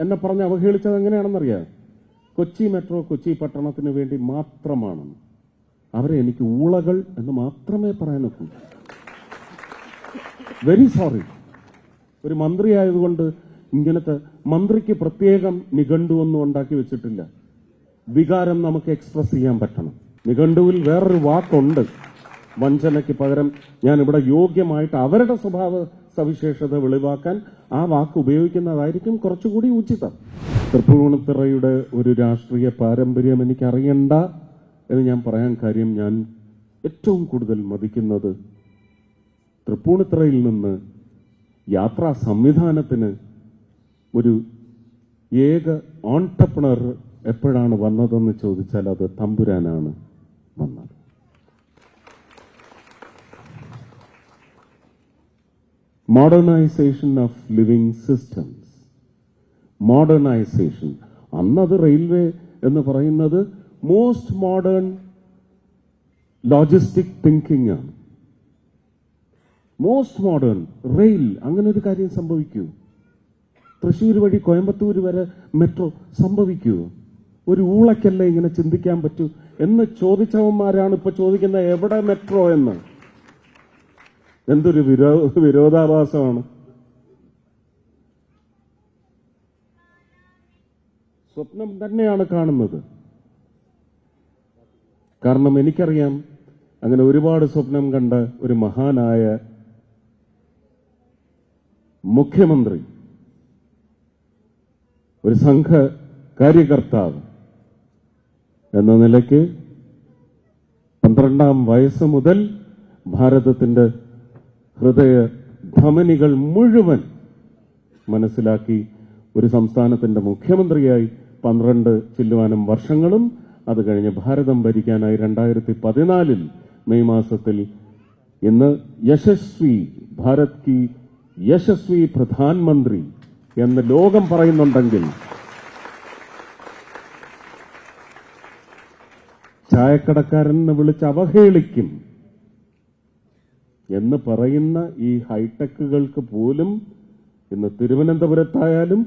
എന്നെ പറഞ്ഞ് അവഹേളിച്ചത് എങ്ങനെയാണെന്നറിയാം? കൊച്ചി മെട്രോ കൊച്ചി പട്ടണത്തിന് വേണ്ടി മാത്രമാണ്. അവരെ എനിക്ക് ഊളകൾ എന്ന് മാത്രമേ പറയാനൊക്കൂ. വെരി സോറി ഒരു മന്ത്രി ആയതുകൊണ്ട് ഇങ്ങനത്തെ മന്ത്രിക്ക് പ്രത്യേകം നിഘണ്ടുവൊന്നും ഉണ്ടാക്കി വെച്ചിട്ടില്ല. വികാരം നമുക്ക് എക്സ്പ്രസ് ചെയ്യാൻ പറ്റണം. നിഘണ്ടുവിൽ വേറൊരു വാക്കുണ്ട്. വഞ്ചനയ്ക്ക് പകരം ഞാൻ ഇവിടെ യോഗ്യമായിട്ട് അവരുടെ സ്വഭാവ സവിശേഷത വെളിവാക്കാൻ ആ വാക്ക് ഉപയോഗിക്കുന്നതായിരിക്കും കുറച്ചുകൂടി ഉചിതം. തൃപ്പൂണിത്തറയുടെ ഒരു രാഷ്ട്രീയ പാരമ്പര്യം എനിക്ക് അറിയണ്ട എന്ന് ഞാൻ പറയാൻ കാര്യം ഞാൻ ഏറ്റവും കൂടുതൽ മതിക്കുന്നത് തൃപ്പൂണിത്തറയിൽ നിന്ന് യാത്രാ സംവിധാനത്തിന് ഒരു ഏക ഓൺടർപ്രണർ എപ്പോഴാണ് വന്നതെന്ന് ചോദിച്ചാൽ അത് തമ്പുരാനാണ് വന്നത്. Modernisation of living systems modernisation അന്നത് റെയിൽവേ എന്ന് പറയുന്നത് മോസ്റ്റ് മോഡേൺ ലോജിസ്റ്റിക് തിങ്കിങ് ആണ്. മോസ്റ്റ് മോഡേൺ റെയിൽ അങ്ങനെ ഒരു കാര്യം സംഭവിക്കൂ. തൃശ്ശൂർ വഴി കോയമ്പത്തൂർ വരെ മെട്രോ സംഭവിക്കൂ. ഒരു ഊളക്കല്ലേ ഇങ്ങനെ ചിന്തിക്കാൻ പറ്റൂ? എന്ന് ചോദിച്ചവന്മാരാണ് ഇപ്പൊ ചോദിക്കുന്നത് എവിടെ മെട്രോ എന്ന്? എന്തൊരു വിരോ വിരോധാഭാസമാണ്. സ്വപ്നം തന്നെയാണ് കാണുന്നത്. കാരണം എനിക്കറിയാം അങ്ങനെ ഒരുപാട് സ്വപ്നം കണ്ട ഒരു മഹാനായ മുഖ്യമന്ത്രി ഒരു സംഘ കാര്യകർത്താവ് എന്ന നിലയ്ക്ക് പന്ത്രണ്ടാം വയസ്സ് മുതൽ ഭാരതത്തിന്റെ ഹൃദയ ധമനികൾ മുഴുവൻ മനസ്സിലാക്കി ഒരു സംസ്ഥാനത്തിന്റെ മുഖ്യമന്ത്രിയായി പന്ത്രണ്ട് ചില്ലുവാനും വർഷങ്ങളും അത് കഴിഞ്ഞ് ഭാരതം ഭരിക്കാനായി രണ്ടായിരത്തി പതിനാലിൽ മെയ് മാസത്തിൽ ഇന്ന് യശസ്വി ഭാരത് കി യശസ്വി പ്രധാനമന്ത്രി എന്ന് ലോകം പറയുന്നുണ്ടെങ്കിൽ ചായക്കടക്കാരൻ എന്ന് വിളിച്ച് അവഹേളിക്കും. എന്ന് പറയുന്ന ഈ ഹൈടെക്കുകൾക്ക് പോലും ഇന്ന് തിരുവനന്തപുരത്തായാലും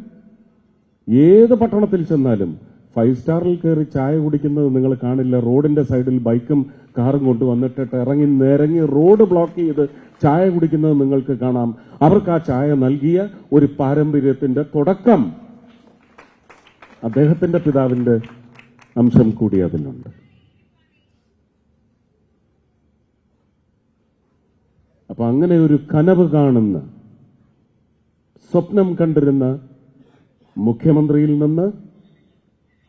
ഏത് പട്ടണത്തിൽ ചെന്നാലും ഫൈവ് സ്റ്റാറിൽ കയറി ചായ കുടിക്കുന്നത് നിങ്ങൾ കാണില്ല. റോഡിന്റെ സൈഡിൽ ബൈക്കും കാറും കൊണ്ടുവന്നിട്ടിട്ട് ഇറങ്ങി നിരങ്ങി റോഡ് ബ്ലോക്ക് ചെയ്ത് ചായ കുടിക്കുന്നത് നിങ്ങൾക്ക് കാണാം. അവർക്ക് ആ ചായ നൽകിയ ഒരു പാരമ്പര്യത്തിന്റെ തുടക്കം അദ്ദേഹത്തിന്റെ പിതാവിന്റെ അംശം കൂടി അതിലുണ്ട്. അപ്പൊ അങ്ങനെ ഒരു കനവ് കാണുന്ന സ്വപ്നം കണ്ടിരുന്ന മുഖ്യമന്ത്രിയിൽ നിന്ന്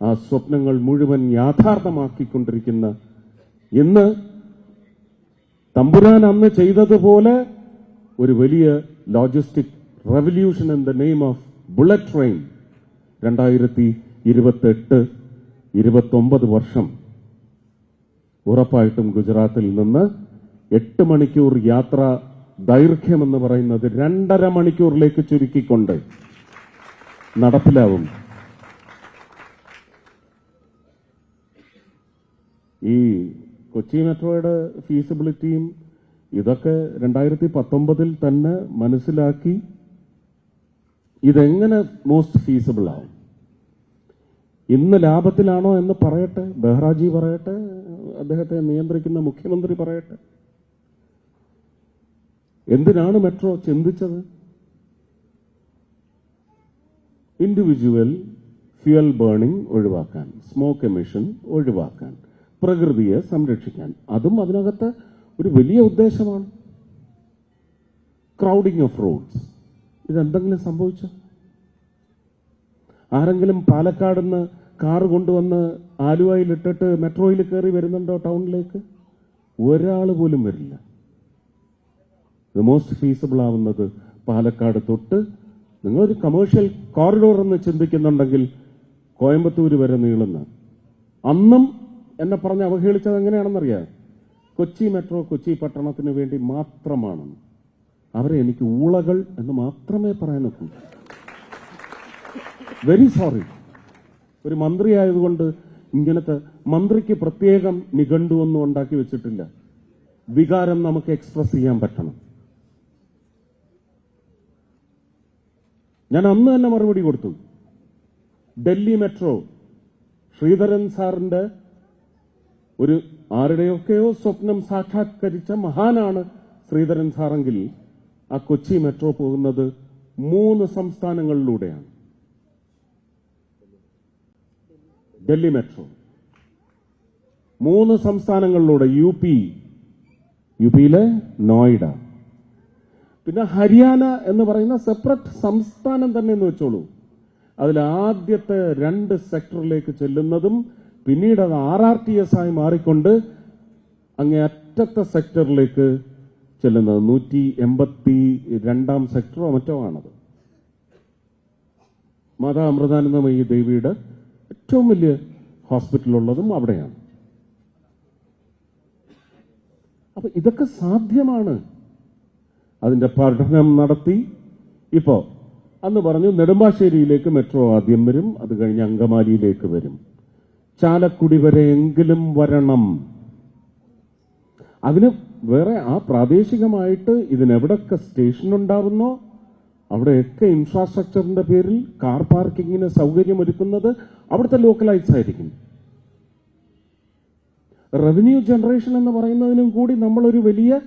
ആ സ്വപ്നങ്ങൾ മുഴുവൻ യാഥാർത്ഥ്യമാക്കിക്കൊണ്ടിരിക്കുന്ന ഇന്ന് തമ്പുരാൻ അന്ന് ചെയ്തതുപോലെ ഒരു വലിയ logistic revolution in the name of bullet train രണ്ടായിരത്തി ഇരുപത്തെട്ട് ഇരുപത്തൊമ്പത് വർഷം ഉറപ്പായിട്ടും ഗുജറാത്തിൽ നിന്ന് എട്ട് മണിക്കൂർ യാത്ര ദൈർഘ്യമെന്ന് പറയുന്നത് രണ്ടര മണിക്കൂറിലേക്ക് ചുരുക്കിക്കൊണ്ട് നടപ്പിലാവും. ഈ കൊച്ചി മെട്രോയുടെ ഫീസിബിലിറ്റിയും ഇതൊക്കെ രണ്ടായിരത്തി പത്തൊമ്പതിൽ തന്നെ മനസ്സിലാക്കി ഇതെങ്ങനെ മോസ്റ്റ് ഫീസിബിൾ ആവും ഇന്ന് ലാഭത്തിലാണോ എന്ന് പറയട്ടെ ബെഹ്റാജി പറയട്ടെ അദ്ദേഹത്തെ നിയന്ത്രിക്കുന്ന മുഖ്യമന്ത്രി പറയട്ടെ. എന്തിനാണ് മെട്രോ ചിന്തിച്ചത്? ഇൻഡിവിജ്വൽ ഫ്യുവൽ ബേണിംഗ് ഒഴിവാക്കാൻ സ്മോക്ക് എമിഷൻ ഒഴിവാക്കാൻ പ്രകൃതിയെ സംരക്ഷിക്കാൻ. അതും അതിനകത്ത് ഒരു വലിയ ഉദ്ദേശമാണ്. ക്രൗഡിംഗ് ഓഫ് റോഡ്സ് ഇതെന്തെങ്കിലും സംഭവിച്ചോ? ആരെങ്കിലും പാലക്കാട് നിന്ന് കാറ് കൊണ്ടുവന്ന് ആലുവയിൽ ഇട്ടിട്ട് മെട്രോയിൽ കയറി വരുന്നുണ്ടോ ടൗണിലേക്ക്? ഒരാൾ പോലും വരില്ല. മോസ്റ്റ് ഫീസിബിൾ ആവുന്നത് പാലക്കാട് തൊട്ട് നിങ്ങളൊരു കമേഴ്ഷ്യൽ കോറിഡോർ എന്ന് ചിന്തിക്കുന്നുണ്ടെങ്കിൽ കോയമ്പത്തൂര് വരെ നീളുന്ന. അന്നും എന്നെ പറഞ്ഞ് അവഹേളിച്ചത് എങ്ങനെയാണെന്നറിയാം? കൊച്ചി മെട്രോ കൊച്ചി പട്ടണത്തിന് വേണ്ടി മാത്രമാണ്. അവരെ എനിക്ക് ഊളകൾ എന്ന് മാത്രമേ പറയാനൊക്കൂ വെരി സോറി ഒരു മന്ത്രി ആയതുകൊണ്ട് ഇങ്ങനത്തെ മന്ത്രിക്ക് പ്രത്യേകം നിഘണ്ടു ഒന്നും ഉണ്ടാക്കി വെച്ചിട്ടില്ല. വികാരം നമുക്ക് എക്സ്പ്രസ് ചെയ്യാൻ പറ്റണം. ഞാൻ അന്ന് തന്നെ മറുപടി കൊടുത്തു. ഡൽഹി മെട്രോ ശ്രീധരൻ സാറിന്റെ ഒരു ആരുടെയൊക്കെയോ സ്വപ്നം സാക്ഷാത്കരിച്ച മഹാനാണ് ശ്രീധരൻ സാറെങ്കിൽ ആ കൊച്ചി മെട്രോ പോകുന്നത് മൂന്ന് സംസ്ഥാനങ്ങളിലൂടെയാണ്. ഡൽഹി മെട്രോ. മൂന്ന് സംസ്ഥാനങ്ങളിലൂടെ യു പി. യു പിയിലെ നോയിഡ. പിന്നെ ഹരിയാന എന്ന് പറയുന്ന സെപ്പറേറ്റ് സംസ്ഥാനം തന്നെ എന്ന് വെച്ചോളൂ. അതിൽ ആദ്യത്തെ രണ്ട് സെക്ടറിലേക്ക് ചെല്ലുന്നതും പിന്നീട് അത് ആർ ആർ ടി എസ് ആയി മാറിക്കൊണ്ട് അങ്ങേ അറ്റത്തെ സെക്ടറിലേക്ക് ചെല്ലുന്നത്. നൂറ്റി എൺപത്തി രണ്ടാം സെക്ടറോ മറ്റോ ആണത്. മാതാ അമൃതാനന്ദമയി ദേവിയുടെ ഏറ്റവും വലിയ ഹോസ്പിറ്റലുള്ളതും അവിടെയാണ്. അപ്പൊ ഇതൊക്കെ സാധ്യമാണ്. അതിന്റെ പഠനം നടത്തി. ഇപ്പോ അന്ന് പറഞ്ഞു നെടുമ്പാശ്ശേരിയിലേക്ക് മെട്രോ ആദ്യം വരും അത് കഴിഞ്ഞ് അങ്കമാലിയിലേക്ക് വരും. ചാലക്കുടി വരെ എങ്കിലും വരണം. അതിന് വേറെ ആ പ്രാദേശികമായിട്ട് ഇതിനെവിടൊക്കെ സ്റ്റേഷൻ ഉണ്ടാവുന്നോ അവിടെയൊക്കെ ഇൻഫ്രാസ്ട്രക്ചറിന്റെ പേരിൽ കാർ പാർക്കിങ്ങിന് സൗകര്യം ഒരുക്കുന്നത് അവിടുത്തെ ലോക്കലൈസ് ആയിരിക്കും. റവന്യൂ ജനറേഷൻ എന്ന് പറയുന്നതിനും കൂടി നമ്മളൊരു വലിയ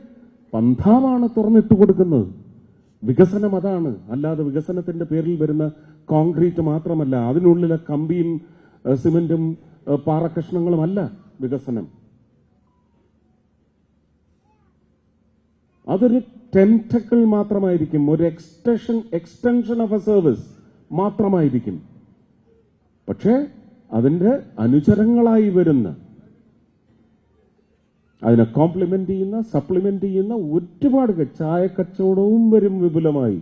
പന്ഥാവാണ് തുറന്നിട്ട് കൊടുക്കുന്നത്. വികസനം അതാണ്. അല്ലാതെ വികസനത്തിന്റെ പേരിൽ വരുന്ന കോൺക്രീറ്റ് മാത്രമല്ല അതിനുള്ളിലെ കമ്പിയും സിമെന്റും പാറക്കഷ്ണങ്ങളും അല്ല വികസനം. അതൊരു ടെന്റക്കിൾ മാത്രമായിരിക്കും. ഒരു extension extension of a service മാത്രമായിരിക്കും. പക്ഷേ അതിന്റെ അനുചരങ്ങളായി വരുന്ന അതിനെ കോംപ്ലിമെന്റ് ചെയ്യുന്ന സപ്ലിമെന്റ് ചെയ്യുന്ന ഒരുപാട് ചായ കച്ചവടവും വരും വിപുലമായി.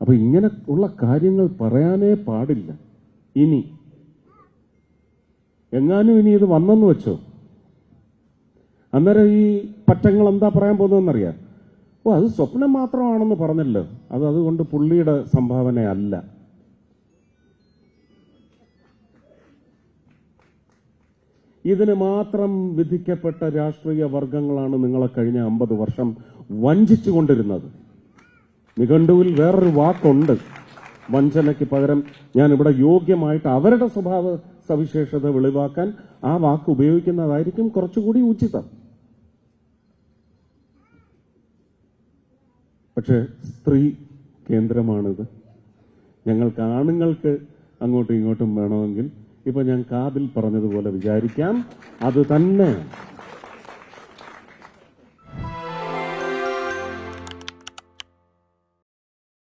അപ്പൊ ഇങ്ങനെ ഉള്ള കാര്യങ്ങൾ പറയാനേ പാടില്ല. ഇനി എങ്ങാനും ഇനി ഇത് വന്നെന്ന് വെച്ചോ? അന്നേരം ഈ പറ്റങ്ങൾ എന്താ പറയാൻ പോകുന്നതെന്നറിയാം? ഓ അത് സ്വപ്നം മാത്രമാണെന്ന് പറഞ്ഞല്ലോ. അത് അതുകൊണ്ട് പുള്ളിയുടെ സംഭാവനയല്ല. ഇതിന് മാത്രം വിധിക്കപ്പെട്ട രാഷ്ട്രീയ വർഗങ്ങളാണ് നിങ്ങളെ കഴിഞ്ഞ അമ്പത് വർഷം വഞ്ചിച്ചു കൊണ്ടിരുന്നത് നിഘണ്ടുവിൽ വേറൊരു വാക്കുണ്ട്. വഞ്ചനയ്ക്ക് പകരം ഞാൻ ഇവിടെ യോഗ്യമായിട്ട് അവരുടെ സ്വഭാവ സവിശേഷത വെളിവാക്കാൻ ആ വാക്ക് ഉപയോഗിക്കുന്നതായിരിക്കും കുറച്ചുകൂടി ഉചിതം. പക്ഷെ സ്ത്രീ കേന്ദ്രമാണിത്. ഞങ്ങൾക്ക് ആണുങ്ങൾക്ക് അങ്ങോട്ടും ഇങ്ങോട്ടും വേണമെങ്കിൽ ഇപ്പൊ ഞാൻ കാതിൽ പറഞ്ഞതുപോലെ വിചാരിക്കാം. അത് തന്നെ